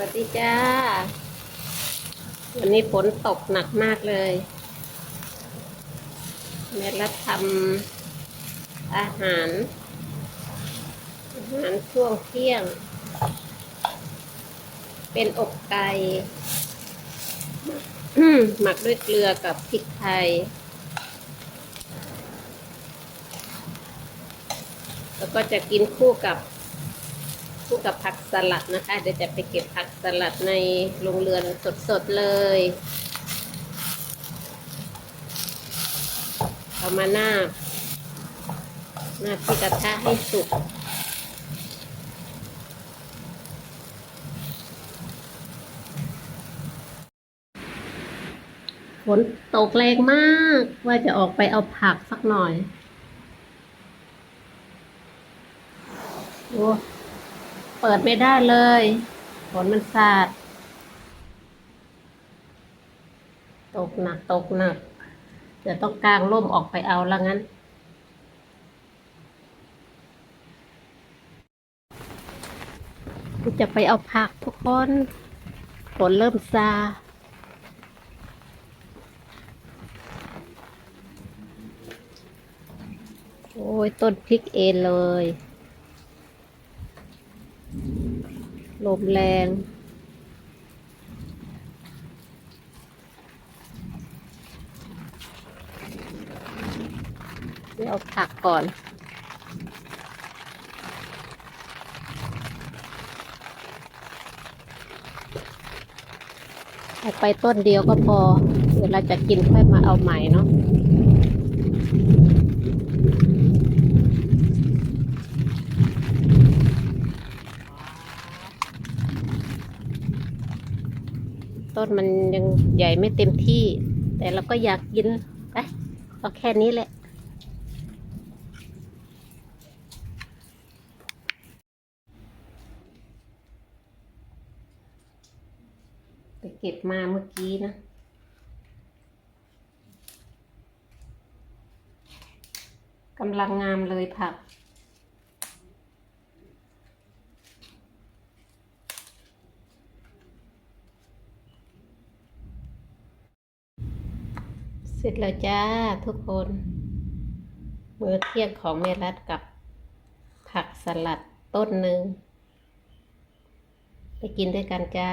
วัสดีจ้า วันนี้ฝนตกหนักมากเลยแม่รับทำอาหาร อาหารช่วงเที่ยง เป็นอกไก่หมักด้วยเกลือกับพริกไทย แล้วก็จะกินคู่กับ คู่กับผักสลัดนะคะ เดี๋ยวจะไปเก็บผักสลัดในโรงเรือนสดๆเลยเอามาหน้าหน้าที่กระทะให้สุกฝนตกแรงมาก ว่าจะออกไปเอาผักสักหน่อยโอ้ ปิดไม่ได้เลยฝนมันสาด ตกหนักตกหนักเดี๋ยวต้องกางร่มออกไปเอาละงั้น จะไปเอาผักทุกคนฝนเริ่มซาโอ้ยต้นพริกเองเลย ลมแรง เดี๋ยวเอาผักก่อน เอาไปต้นเดียวก็พอ เดี๋ยวเราจะกินค่อยมาเอาใหม่เนาะ ต้นมันยังใหญ่ไม่เต็มที่ แต่เราก็อยากกินไปเอาแค่นี้แหละไปเก็บมาเมื่อกี้นะกำลังงามเลยผัก ร็จแล้วจ้าทุกคนมื้อเที่ยงของเมรัดกับผักสลัดต้นหนึ่ง ไปกินด้วยกันจ้า